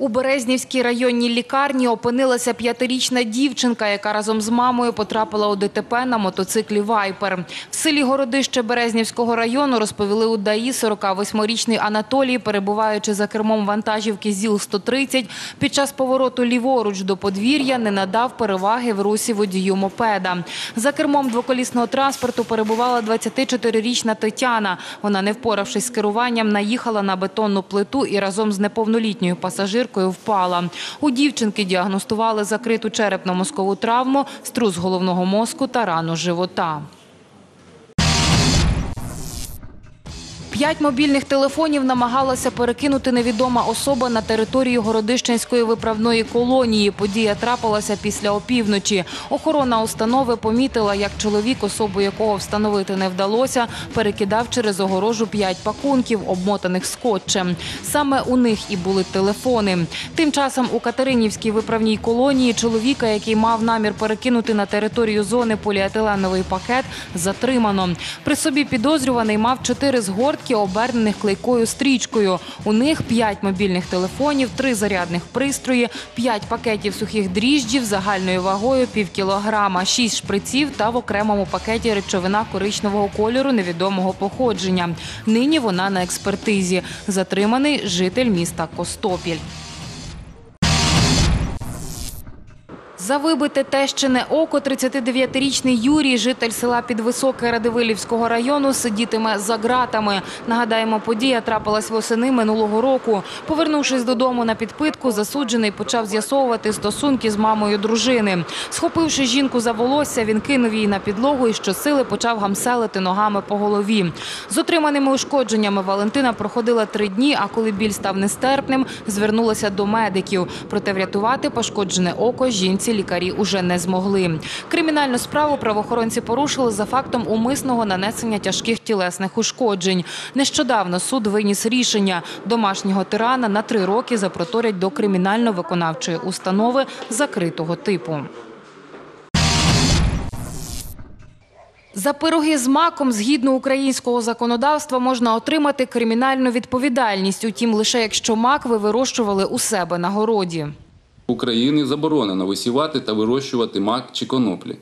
У Березнівській районній лікарні опинилася п'ятирічна дівчинка, яка разом з мамою потрапила у ДТП на мотоциклі «Вайпер». В селі Городище Березнівського району розповіли у ДАІ 48-річний Анатолій, перебуваючи за кермом вантажівки ЗІЛ-130, під час повороту ліворуч до подвір'я не надав переваги в русі водію мопеда. За кермом двоколісного транспорту перебувала 24-річна Тетяна. Вона, не впоравшись з керуванням, наїхала на бетонну плиту і разом з неповнолітньою пасажиркою впала. У дівчинки діагностували закриту черепно-мозкову травму, струс головного мозку та рану живота. П'ять мобільних телефонів намагалася перекинути невідома особа на територію Городищенської виправної колонії. Подія трапилася після опівночі. Охорона установи помітила, як чоловік, особу якого встановити не вдалося, перекидав через огорожу п'ять пакунків, обмотаних скотчем. Саме у них і були телефони. Тим часом у Катеринівській виправній колонії чоловіка, який мав намір перекинути на територію зони поліетиленовий пакет, затримано. При собі підозрюваний мав чотири згортки, обернених клейкою стрічкою. У них 5 мобільних телефонів, 3 зарядних пристрої, 5 пакетів сухих дріжджів загальною вагою пів кілограма, шість шприців та в окремому пакеті речовина коричневого кольору невідомого походження. Нині вона на експертизі. Затриманий житель міста Костопіль. За вибите тещине око 39-річний Юрій, житель села Підвисоке Радивилівського району, сидітиме за ґратами. Нагадаємо, подія трапилась восени минулого року. Повернувшись додому на підпитку, засуджений почав з'ясовувати стосунки з мамою дружини. Схопивши жінку за волосся, він кинув її на підлогу і щосили почав гамселити ногами по голові. З отриманими ушкодженнями Валентина проходила три дні, а коли біль став нестерпним, звернулася до медиків. Проте врятувати пошкоджене око жінці лікарі уже не змогли. Кримінальну справу правоохоронці порушили за фактом умисного нанесення тяжких тілесних ушкоджень. Нещодавно суд виніс рішення. Домашнього тирана на три роки запроторять до кримінально-виконавчої установи закритого типу. За пироги з маком, згідно українського законодавства, можна отримати кримінальну відповідальність. Утім, лише якщо мак ви вирощували у себе на городі. В Україні заборонено висівати та вирощувати мак чи коноплі.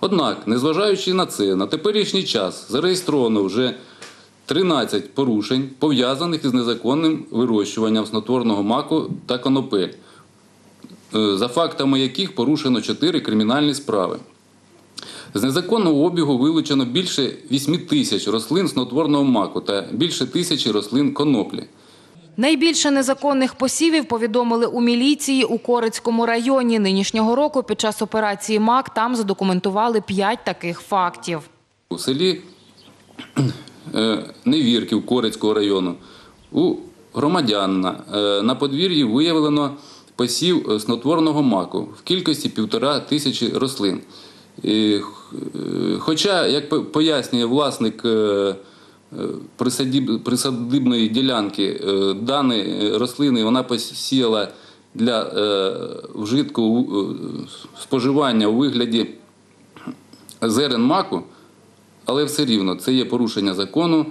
Однак, незважаючи на це, на теперішній час зареєстровано вже 13 порушень, пов'язаних із незаконним вирощуванням снотворного маку та конопель, е, за фактами яких порушено 4 кримінальні справи. З незаконного обігу вилучено більше 8 тисяч рослин снотворного маку та більше тисячі рослин коноплі. Найбільше незаконних посівів повідомили у міліції у Корицькому районі. Нинішнього року під час операції МАК там задокументували п'ять таких фактів. У селі е, Невірків Корицького району у громадянина е, на подвір'ї виявлено посів е, снотворного маку в кількості півтора тисячі рослин. Хоча, як пояснює власник присадибної ділянки, е, дані е, рослини вона посіяла для е, вжитку споживання у вигляді зерен маку, але все рівно це є порушення закону,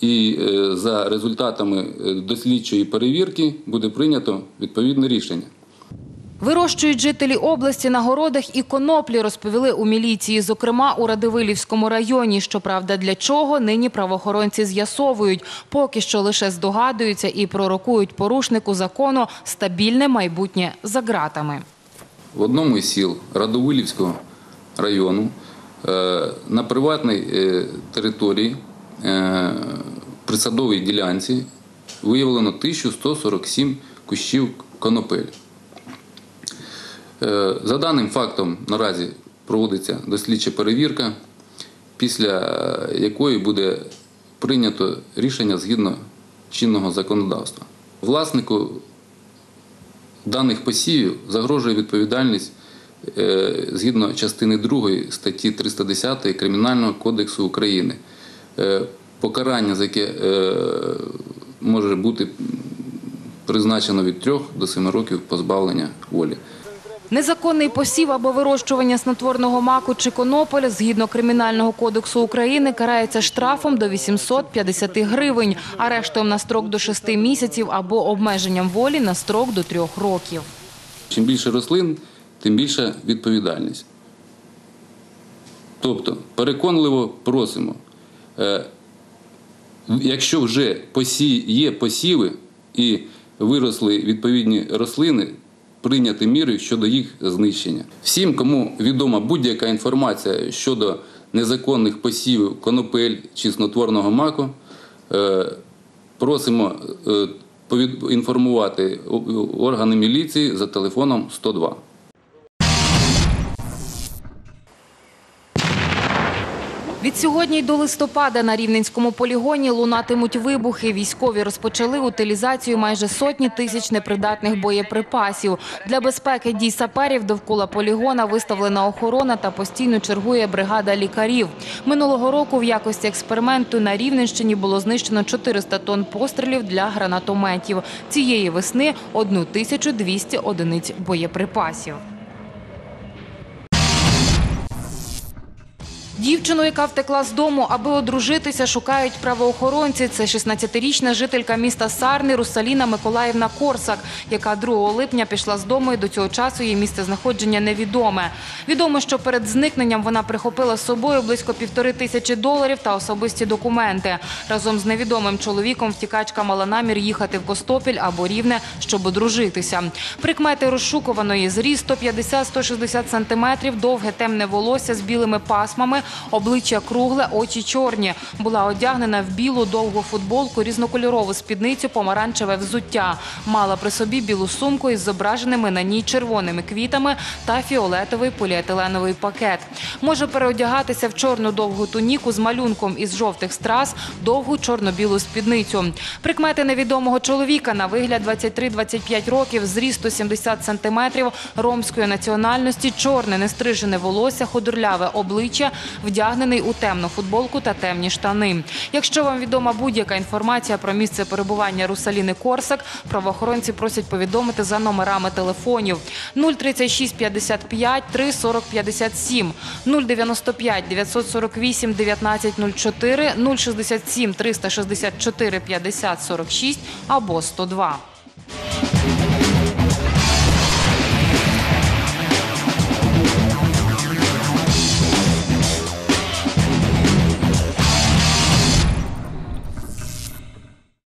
і за результатами дослідчої перевірки буде прийнято відповідне рішення. Вирощують жителі області на городах і коноплі, розповіли у міліції, зокрема у Радивилівському районі. Щоправда, для чого нині правоохоронці з'ясовують. Поки що лише здогадуються і пророкують порушнику закону стабільне майбутнє за ґратами. В одному із сіл Радовилівського району е, на приватній е, території е, при садовій ділянці виявлено 1147 кущів конопель. Е, За даним фактом наразі проводиться дослідча перевірка, після е, якої буде прийнято рішення згідно чинного законодавства. Власнику даних посівів загрожує відповідальність е, згідно частини 2 статті 310 Кримінального кодексу України. Покарання, за яке може бути призначено від 3 до 7 років позбавлення волі. Незаконний посів або вирощування снотворного маку чи конополя згідно Кримінального кодексу України карається штрафом до 850 гривень, арештом на строк до 6 місяців або обмеженням волі на строк до 3 років. Чим більше рослин, тим більша відповідальність. Тобто, переконливо просимо, е, якщо вже є посіви і виросли відповідні рослини, прийняти міри щодо їх знищення. Всім, кому відома будь-яка інформація щодо незаконних посівів конопель чи снотворного маку, е, просимо е, інформувати органи міліції за телефоном 102. Від сьогодні й до листопада на Рівненському полігоні лунатимуть вибухи. Військові розпочали утилізацію майже сотні тисяч непридатних боєприпасів. Для безпеки дій саперів довкола полігона виставлена охорона та постійно чергує бригада лікарів. Минулого року в якості експерименту на Рівненщині було знищено 400 тонн пострілів для гранатометів. Цієї весни – 1200 одиниць боєприпасів. Дівчину, яка втекла з дому, аби одружитися, шукають правоохоронці. Це 16-річна жителька міста Сарни Русаліна Миколаївна Корсак, яка 2 липня пішла з дому і до цього часу її місце знаходження невідоме. Відомо, що перед зникненням вона прихопила з собою близько півтори тисячі доларів та особисті документи. Разом з невідомим чоловіком втікачка мала намір їхати в Костопіль або Рівне, щоб одружитися. Прикмети розшукуваної зріст 150-160 сантиметрів, довге темне волосся з білими пасмами, обличчя кругле, очі чорні. Була одягнена в білу довгу футболку, різнокольорову спідницю, помаранчеве взуття. Мала при собі білу сумку із зображеними на ній червоними квітами та фіолетовий поліетиленовий пакет. Може переодягатися в чорну довгу туніку з малюнком із жовтих страз, довгу чорно-білу спідницю. Прикмети невідомого чоловіка на вигляд 23-25 років, зріст 170 сантиметрів, ромської національності, чорне нестрижене волосся, худорляве обличчя, вдягнений у темну футболку та темні штани. Якщо вам відома будь-яка інформація про місце перебування Русаліни Корсак, правоохоронці просять повідомити за номерами телефонів 036 55 3 40 57, 095 948 19 04, 067 364 50 46 або 102.